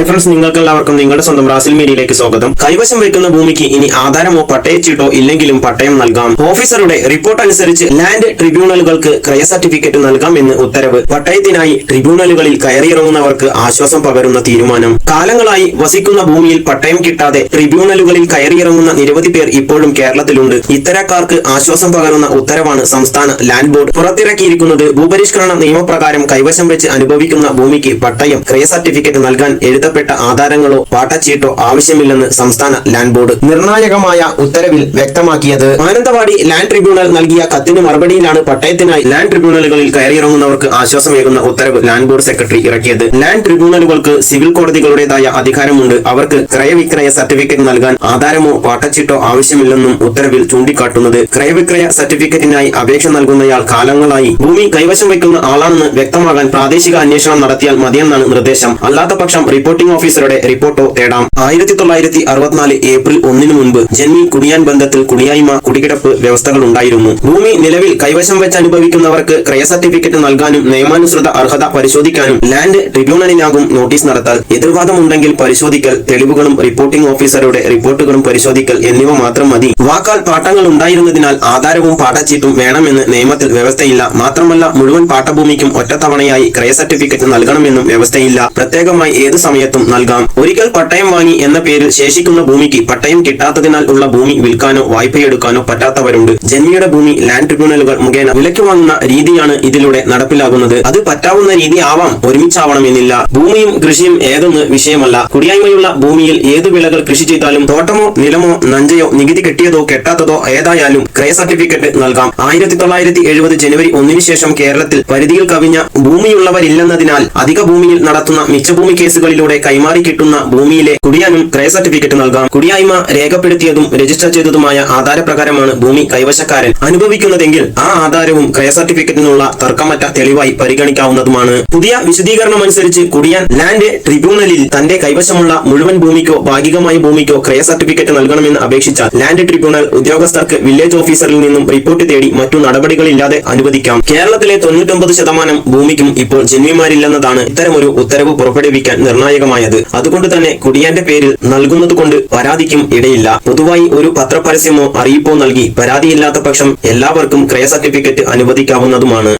Hi friends നിങ്ങൾക്കെല്ലാവർക്കും നിങ്ങളുടെ സ്വന്തം റാസിൽ മീഡിയയിലേക്ക് സ്വാഗതം. കൈവശം വെക്കുന്ന ഭൂമിക്ക് ഇനി ആധാരമോ പട്ടയച്ചീട്ടോ ഇല്ലെങ്കിലും പട്ടയം നൽകാം. ഓഫീസറുടെ റിപ്പോർട്ട് അനുസരിച്ച് ലാൻഡ് ട്രിബ്യൂണലുകൾക്ക് ക്രയ സർട്ടിഫിക്കറ്റ് നൽകാം എന്ന് ഉത്തരവ്. പട്ടയത്തിനായി ട്രിബ്യൂണലുകളിൽ കയറിയിറങ്ങുന്നവർക്ക് ആശ്വാസം പകരുന്ന തീരുമാനം. കാലങ്ങളായി വസിക്കുന്ന ഭൂമിയിൽ പട്ടയം കിട്ടാതെ ട്രിബ്യൂണലുകളിൽ കയറിയിറങ്ങുന്ന നിരവധി പേർ ഇപ്പോഴും കേരളത്തിലുണ്ട്. ഇത്തരക്കാർക്ക് ആശ്വാസം പകരുന്ന ഉത്തരവാണ് സംസ്ഥാന ലാൻഡ് ബോർഡ്. പുറത്തിറക്കിയിരിക്കുന്നത് ഭൂപരിഷ്കരണ നിയമപ്രകാരം കൈവശം വെച്ച് അനുഭവിക്കുന്ന ഭൂമിക്ക് പട്ടയം ക്രയ സർട്ടിഫിക്കറ്റ് നൽകാൻ എഴുതപ്പെട്ട ആധാരങ്ങളോ പാട്ടച്ചീട്ടോ ആവശ്യമില്ലെന്ന് സംസ്ഥാന ലാൻഡ് ബോർഡ് നിർണായകമായ ഉത്തരവിൽ വ്യക്തമാക്കിയത്. മാനന്തവാടി ലാൻഡ് ട്രിബ്യൂണൽ നൽകിയ കത്തിന് മറുപടിയിലാണ് പട്ടയത്തിനായി ലാൻഡ് ട്രിബ്യൂണലുകളിൽ കയറിയിറങ്ങുന്നവർക്ക് ആശ്വാസമേകുന്ന ഉത്തരവ് ലാൻഡ് ബോർഡ് സെക്രട്ടറി ഇറക്കിയത്. ലാൻഡ് ട്രിബ്യൂണലുകൾക്ക് സിവിൽ കോടതികളുടേതായ അധികാരമുണ്ട്. അവർക്ക് ക്രയവിക്രയ സർട്ടിഫിക്കറ്റ് നൽകാൻ ആധാരമോ പാട്ടച്ചീട്ടോ ആവശ്യമില്ലെന്നും ഉത്തരവിൽ ചൂണ്ടിക്കാട്ടുന്നത്. ക്രയവിക്രയ സർട്ടിഫിക്കറ്റിനായി അപേക്ഷ നൽകുന്നയാൾ കാലങ്ങളായി ഭൂമി കൈവശം വയ്ക്കുന്ന ആളാണെന്ന് വ്യക്തമാകാൻ പ്രാദേശിക അന്വേഷണം നടത്തിയാൽ മതിയെന്നാണ് നിർദ്ദേശം. അല്ലാത്ത പക്ഷം റിപ്പോർട്ടിംഗ് ഓഫീസറുടെ റിപ്പോർട്ടോ തേടാം. ആയിരത്തി തൊള്ളായിരത്തി അറുപത്തിനാല് ഏപ്രിൽ ഒന്നിനു മുൻപ് ജന്മി കുടിയാൻ ബന്ധത്തിൽ കുടിയായ്മ കുടികിടപ്പ് വ്യവസ്ഥകൾ ഉണ്ടായിരുന്നു. ഭൂമി നിലവിൽ കൈവശം വെച്ച് അനുഭവിക്കുന്നവർക്ക് ക്രയ സർട്ടിഫിക്കറ്റ് നൽകാനും നിയമാനുസൃത അർഹത പരിശോധിക്കാനും ലാൻഡ് ട്രിബ്യൂണലിനാകും നോട്ടീസ് നടത്താൻ. എതിർവാദമുണ്ടെങ്കിൽ പരിശോധിക്കൽ തെളിവുകളും റിപ്പോർട്ടിംഗ് ഓഫീസറുടെ റിപ്പോർട്ടുകളും പരിശോധിക്കൽ എന്നിവ മാത്രം മതി. വാക്കാൽ പാട്ടങ്ങൾ ഉണ്ടായിരുന്നതിനാൽ ആധാരവും പാഠച്ചീട്ടും വേണമെന്ന് നിയമത്തിൽ വ്യവസ്ഥയില്ല. മാത്രമല്ല മുഴുവൻ പാട്ടഭൂമിക്കും ഒറ്റത്തവണയായി ക്രയ സർട്ടിഫിക്കറ്റ് നൽകണമെന്നും വ്യവസ്ഥയില്ല. പ്രത്യേകമായി ഏത് സമയത്തും നൽകാം. ഒരിക്കൽ പട്ടയം വാങ്ങി എന്ന പേരിൽ ശേഷിക്കുന്ന ഭൂമിക്ക് പട്ടയം കിട്ടാത്തതിനാൽ ഉള്ള ഭൂമി വിൽക്കാനോ വായ്പയെടുക്കാനോ പറ്റാത്തവരുണ്ട്. ജന്മിയുടെ ഭൂമി ലാൻഡ് ട്രിബ്യൂണലുകൾ മുഖേന വിലയ്ക്ക് വാങ്ങുന്ന രീതിയാണ് ഇതിലൂടെ നടപ്പിലാകുന്നത്. അത് പറ്റാവുന്ന രീതി ആവാം ഒരുമിച്ചാവണമെന്നില്ല. ഭൂമിയും കൃഷിയും ഏതൊന്ന് വിഷയമല്ല. കുടിയായ്മയുള്ള ഭൂമിയിൽ ഏത് വിളകൾ കൃഷി ചെയ്താലും തോട്ടമോ നിലമോ നഞ്ചയോ നികുതി കെട്ടിയതോ കെട്ടാത്തതോ ഏതായാലും ക്രയ സർട്ടിഫിക്കറ്റ് നൽകാം. ആയിരത്തി തൊള്ളായിരത്തി എഴുപത് ജനുവരി ഒന്നിനു ശേഷം കേരളത്തിൽ പരിധിയിൽ കവിഞ്ഞ ഭൂമിയുള്ളവരില്ലെന്നതിനാൽ അധിക ഭൂമിയിൽ നടത്തുന്ന മിച്ചഭൂമി കേസുകളിലൂടെ കൈമാറി കിട്ടുന്ന ഭൂമിയിലെ കുടിയാനും ക്രയ സർട്ടിഫിക്കറ്റ് നൽകാം. കുടിയായ്മ രേഖപ്പെടുത്തിയതും രജിസ്റ്റർ ചെയ്തതുമായ ആധാരപ്രകാരമാണ് ഭൂമി കൈവശക്കാരൻ അനുഭവിക്കുന്നതെങ്കിൽ ആ ആധാരവും ക്രയ സർട്ടിഫിക്കറ്റിനുള്ള തർക്കമറ്റ തെളിവായി പരിഗണിക്കാവുന്നതുമാണ്. പുതിയ വിശദീകരണം അനുസരിച്ച് കുടിയാൻ ലാൻഡ് ട്രിബ്യൂണലിൽ തന്റെ കൈവശമുള്ള മുഴുവൻ ഭൂമിക്കോ ഭാഗികമായ ഭൂമിക്കോ ക്രയ സർട്ടിഫിക്കറ്റ് നൽകണമെന്ന് അപേക്ഷിച്ചാൽ ലാൻഡ് ട്രിബ്യൂണൽ ഉദ്യോഗസ്ഥർക്ക് വില്ലേജ് ഓഫീസറിൽ നിന്നും റിപ്പോർട്ട് തേടി മറ്റു നടപടികളില്ലാതെ അനുവദിക്കാം. കേരളത്തിലെ തൊണ്ണൂറ്റൊമ്പത് ശതമാനം ഭൂമിക്കും ഇപ്പോൾ ജന്മിമാരില്ലെന്നതാണ് ഇത്തരമൊരു ഉത്തരവ് പുറപ്പെടുവിക്കാൻ നിർണായകമായത് അതുകൊണ്ട് തന്നെ കുടിയാന്റെ പേരിൽ നൽകുന്നത് കൊണ്ട് പരാതിക്കും ഇടയില്ല. പൊതുവായി ഒരു പത്രപരസ്യമോ അറിയിപ്പോ നൽകി പരാതിയില്ലാത്ത പക്ഷം എല്ലാവർക്കും ക്രയ സർട്ടിഫിക്കറ്റ് അനുവദിക്കാവുന്നതുമാണ്.